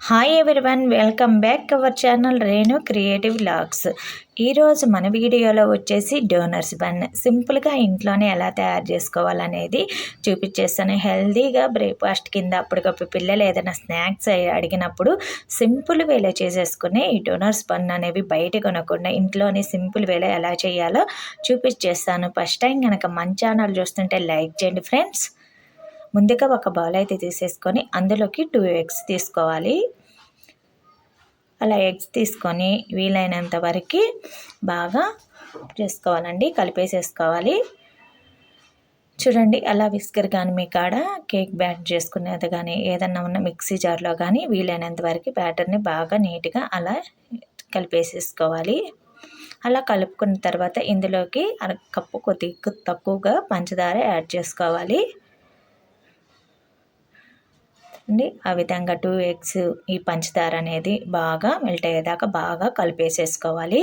Hi everyone welcome back our channel Renu creative logs ఈరోజు మన వీడియోలో వచ్చేసి డోనర్స్ బన్ సింపుల్గా ఇంట్లోనే ఎలా తయారు చేసుకోవాలనేది చూపించేస్తాను. హెల్తీగా బ్రేక్ఫాస్ట్ కింద అప్పటికప్పుడు పిల్లలు ఏదైనా స్నాక్స్ అడిగినప్పుడు సింపుల్ వేలో చేసేసుకుని ఈ డోనర్స్ బన్ అనేవి బయట కొనకుండా ఇంట్లోనే సింపుల్ వేలో ఎలా చేయాలో చూపించేస్తాను. ఫస్ట్ టైం కనుక మన ఛానల్ చూస్తుంటే లైక్ చేయండి ఫ్రెండ్స్ ముందుగా ఒక బౌల్ అయితే తీసేసుకొని అందులోకి టూ ఎగ్స్ తీసుకోవాలి. అలా ఎగ్స్ తీసుకొని వీలైనంత వరకు బాగా చేసుకోవాలండి కలిపేసేసుకోవాలి. చూడండి అలా విస్కర్ కానీ మీ కాడ కేక్ బ్యాట్ చేసుకునేది కానీ ఏదన్నా ఉన్న మిక్సీ జార్లో కానీ వీలైనంత వరకు బ్యాటర్ని బాగా నీట్గా అలా కలిపేసేసుకోవాలి. అలా కలుపుకున్న తర్వాత ఇందులోకి అర కప్పు కొద్దిగా తక్కువగా పంచదార యాడ్ చేసుకోవాలి. అండి. ఆ విధంగా టూ ఎగ్స్ ఈ పంచదార అనేది బాగా మెల్ట్ అయ్యేదాకా బాగా కలిపేసేసుకోవాలి.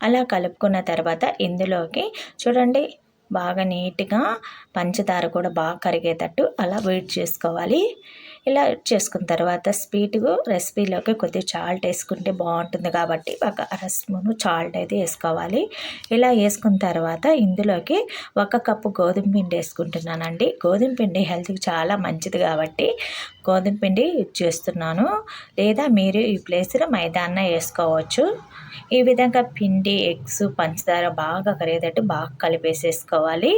అలా కలుపుకున్న తర్వాత ఇందులోకి చూడండి బాగా నీట్గా పంచదార కూడా బాగా కరిగేటట్టు అలా వెయిట్ చేసుకోవాలి. ఇలా చేసుకున్న తర్వాత స్వీట్ రెసిపీలోకి కొద్దిగా చాల్ట్ వేసుకుంటే బాగుంటుంది కాబట్టి ఒక రసమును చాల్ట్ అయితే వేసుకోవాలి. ఇలా వేసుకున్న తర్వాత ఇందులోకి ఒక కప్పు గోధుమ పిండి వేసుకుంటున్నానండి. గోధుమ పిండి హెల్త్కి చాలా మంచిది కాబట్టి గోధుమ పిండి యూజ్ చేస్తున్నాను. లేదా మీరు ఈ ప్లేస్లో మైదాన్న వేసుకోవచ్చు. ఈ విధంగా పిండి ఎగ్స్ పంచదార బాగా కరిగేటట్టు బాగా కలిపేసేసుకోవాలి.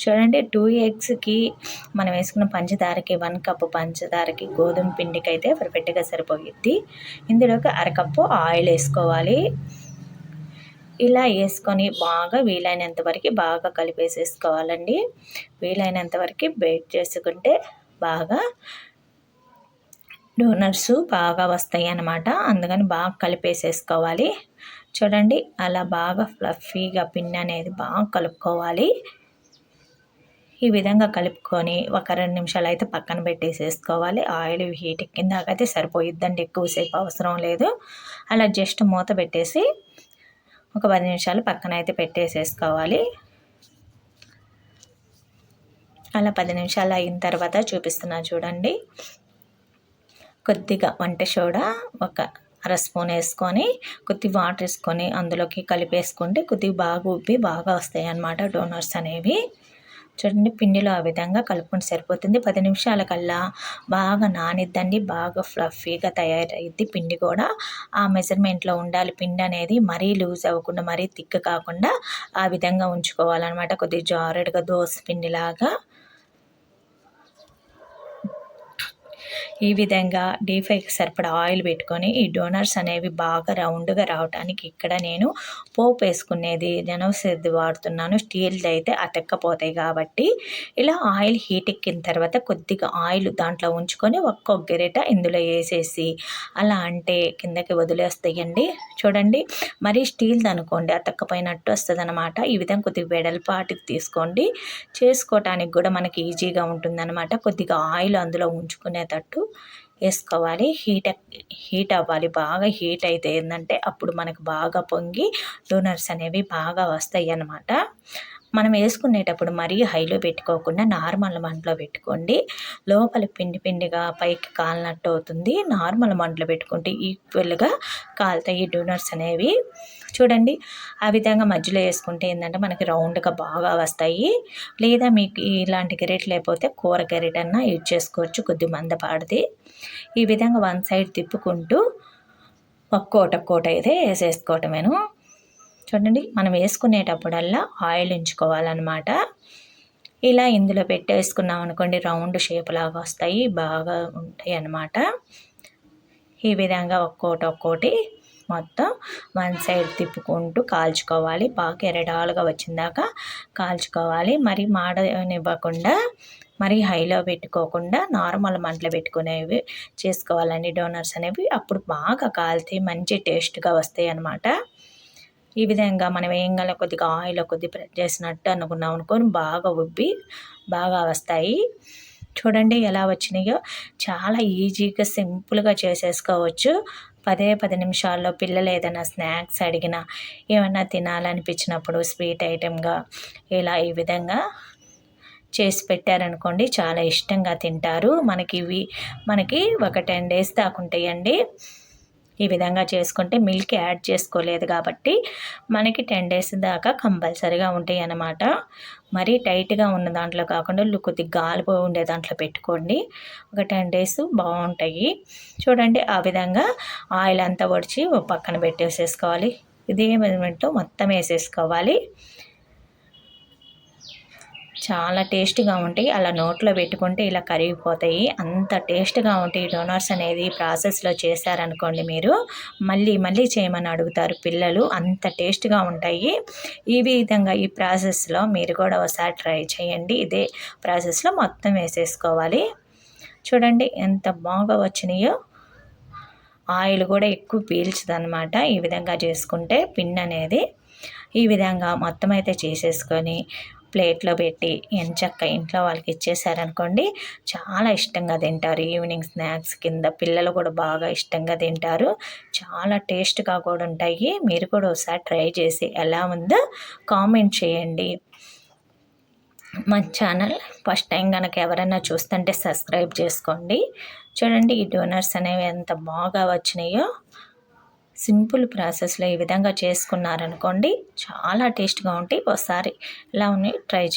చూడండి టూ ఎగ్స్కి మనం వేసుకున్న పంచదారకి వన్ కప్పు పంచదారకి గోధుమ పిండికి అయితే పర్ఫెక్ట్గా సరిపోయిద్ది. ఇందులోకి అరకప్పు ఆయిల్ వేసుకోవాలి. ఇలా వేసుకొని బాగా వీలైనంత వరకు బాగా కలిపేసేసుకోవాలండి. వీలైనంత వరకు బేక్ చేసుకుంటే బాగా డోనర్స్ బాగా వస్తాయి అన్నమాట అందుకని బాగా కలిపేసేసుకోవాలి. చూడండి అలా బాగా ఫ్లఫీగా పిన్ అనేది బాగా కలుపుకోవాలి. ఈ విధంగా కలుపుకొని ఒక రెండు నిమిషాలు అయితే పక్కన పెట్టేసేసుకోవాలి. ఆయిల్ హీట్ ఎక్కిందాకైతే సరిపోయిద్దండి ఎక్కువసేపు అవసరం లేదు. అలా జస్ట్ మూత పెట్టేసి ఒక పది నిమిషాలు పక్కన అయితే పెట్టేసేసుకోవాలి. అలా పది నిమిషాలు అయిన తర్వాత చూపిస్తున్నా చూడండి. కొద్దిగా వంట సోడా ఒక అర స్పూన్ వేసుకొని కొద్ది వాటర్ వేసుకొని అందులోకి కలిపేసుకుంటే కొద్దిగా బాగా ఉబ్బి బాగా వస్తాయి అన్నమాట డోనర్స్ అనేవి. చూడండి పిండిలో ఆ విధంగా కలుపుకుంటే సరిపోతుంది. పది నిమిషాల కల్లా బాగా నానిద్దండి. బాగా ఫ్లఫీగా తయారైద్ది పిండి కూడా. ఆ మెజర్మెంట్లో ఉండాలి పిండి అనేది. మరీ లూజ్ అవ్వకుండా మరీ థిక్ కాకుండా ఆ విధంగా ఉంచుకోవాలన్నమాట. కొద్దిగా జారెడ్గా దోశ పిండిలాగా ఈ విధంగా డీప్ ఫ్రైకి సరిపడా ఆయిల్ పెట్టుకొని ఈ డోనర్స్ అనేవి బాగా రౌండ్గా రావడానికి ఇక్కడ నేను పోపు వేసుకునేది జనవసేది వాడుతున్నాను. స్టీల్ది అయితే అతక్కపోతాయి కాబట్టి ఇలా ఆయిల్ హీట్ ఎక్కిన తర్వాత కొద్దిగా ఆయిల్ దాంట్లో ఉంచుకొని ఒక్కొక్క గెరెట ఇందులో వేసేసి అలా అంటే కిందకి వదిలేస్తాయండి. చూడండి మరీ స్టీల్ది అనుకోండి అతక్కపోయినట్టు వస్తుంది అనమాట ఈ విధంగా కొద్దిగా వెడల్పాటికి తీసుకోండి. చేసుకోవటానికి కూడా మనకి ఈజీగా ఉంటుందన్నమాట. కొద్దిగా ఆయిల్ అందులో ఉంచుకునేటట్టు వేసుకోవాలి. హీట్ హీట్ అవ్వాలి. బాగా హీట్ అయితే ఏంటంటే అప్పుడు మనకు బాగా పొంగి డోనర్స్ అనేవి బాగా వస్తాయి అన్నమాట మనం వేసుకునేటప్పుడు మరీ హైలో పెట్టుకోకుండా నార్మల్ మంటలో పెట్టుకోండి. లోపల పిండి పిండిగా పైకి కాలినట్టు అవుతుంది. నార్మల్ మంటలో పెట్టుకుంటే ఈక్వల్గా కాలుతాయి డోనర్స్ అనేవి. చూడండి ఆ విధంగా మధ్యలో వేసుకుంటే ఏంటంటే మనకి రౌండ్గా బాగా వస్తాయి. లేదా మీకు ఇలాంటి గెరెట్ లేకపోతే కూర గెరెట్ అన్నా యూజ్ చేసుకోవచ్చు. కొద్ది మందపాడిది ఈ విధంగా వన్ సైడ్ తిప్పుకుంటూ ఒక్కోట ఒక్కోట అయితే వేసేసుకోవటమేను. చూడండి మనం వేసుకునేటప్పుడల్లా ఆయిల్ ఉంచుకోవాలన్నమాట. ఇలా ఇందులో పెట్టేసుకున్నాం అనుకోండి రౌండ్ షేప్ లాగా వస్తాయి బాగా ఉంటాయి అన్నమాట. ఈ విధంగా ఒక్కోటి ఒక్కోటి మొత్తం వన్ సైడ్ తిప్పుకుంటూ కాల్చుకోవాలి. బాగా ఎరడాలుగా వచ్చిందాక కాల్చుకోవాలి. మరి మాడనివ్వకుండా మరి హైలో పెట్టుకోకుండా నార్మల్ మంటలో పెట్టుకునేవి చేసుకోవాలండి. డోనర్స్ అనేవి అప్పుడు బాగా కాలితే మంచి టేస్ట్గా వస్తాయి అన్నమాట. ఈ విధంగా మనం వేయంగానే కొద్దిగా ఆయిల్ కొద్దిగా ప్రెస్ చేసినట్టు అనుకున్నాం అనుకొని బాగా ఉబ్బి బాగా వస్తాయి. చూడండి ఎలా వచ్చినాయో. చాలా ఈజీగా సింపుల్గా చేసేసుకోవచ్చు. పదే పది నిమిషాల్లో పిల్లలు ఏదైనా స్నాక్స్ అడిగినా ఏమైనా తినాలనిపించినప్పుడు స్వీట్ ఐటెంగా ఇలా ఈ విధంగా చేసి పెట్టారనుకోండి చాలా ఇష్టంగా తింటారు. మనకి ఇవి మనకి ఒక టెన్ డేస్ దాకా ఉంటాయండి. ఈ విధంగా చేసుకుంటే మిల్క్ యాడ్ చేసుకోలేదు కాబట్టి మనకి టెన్ డేస్ దాకా కంపల్సరీగా ఉంటాయి అన్నమాట మరీ టైట్గా ఉన్న దాంట్లో కాకుండా కొద్దిగా గాలిపో ఉండే దాంట్లో పెట్టుకోండి. ఒక టెన్ డేస్ బాగుంటాయి. చూడండి ఆ విధంగా ఆయిల్ అంతా వడిచి పక్కన పెట్టేసేసుకోవాలి. ఇదే మెజర్మెంట్తో మొత్తం వేసేసుకోవాలి. చాలా టేస్ట్గా ఉంటాయి. అలా నోట్లో పెట్టుకుంటే ఇలా కరిగిపోతాయి. అంత టేస్ట్గా ఉంటాయి డోనర్స్ అనేది ప్రాసెస్లో చేశారనుకోండి మీరు. మళ్ళీ మళ్ళీ చేయమని అడుగుతారు పిల్లలు. అంత టేస్ట్గా ఉంటాయి. ఈ విధంగా ఈ ప్రాసెస్లో మీరు కూడా ఒకసారి ట్రై చేయండి. ఇదే ప్రాసెస్లో మొత్తం వేసేసుకోవాలి. చూడండి ఎంత బాగా వచ్చినాయో. ఆయిల్ కూడా ఎక్కువ పీల్చదనమాట ఈ విధంగా చేసుకుంటే పిన్ అనేది. ఈ విధంగా మొత్తం అయితే చేసేసుకొని ప్లేట్లో పెట్టి ఎంచక్క ఇంట్లో వాళ్ళకి ఇచ్చేసారనుకోండి చాలా ఇష్టంగా తింటారు. ఈవినింగ్ స్నాక్స్ కింద పిల్లలు కూడా బాగా ఇష్టంగా తింటారు. చాలా టేస్ట్గా కూడా ఉంటాయి. మీరు కూడా ఒకసారి ట్రై చేసి ఎలా ఉందో కామెంట్ చేయండి. మా ఛానల్ ఫస్ట్ టైం కనుక ఎవరైనా చూస్తుంటే సబ్స్క్రైబ్ చేసుకోండి. చూడండి ఈ డోనర్స్ అనేవి ఎంత బాగా వచ్చినాయో. సింపుల్ ప్రాసెస్లో ఈ విధంగా చేసుకున్నారనుకోండి చాలా టేస్ట్గా ఉంటాయి. ఒకసారి ఇలా ఉన్నాయి? ట్రై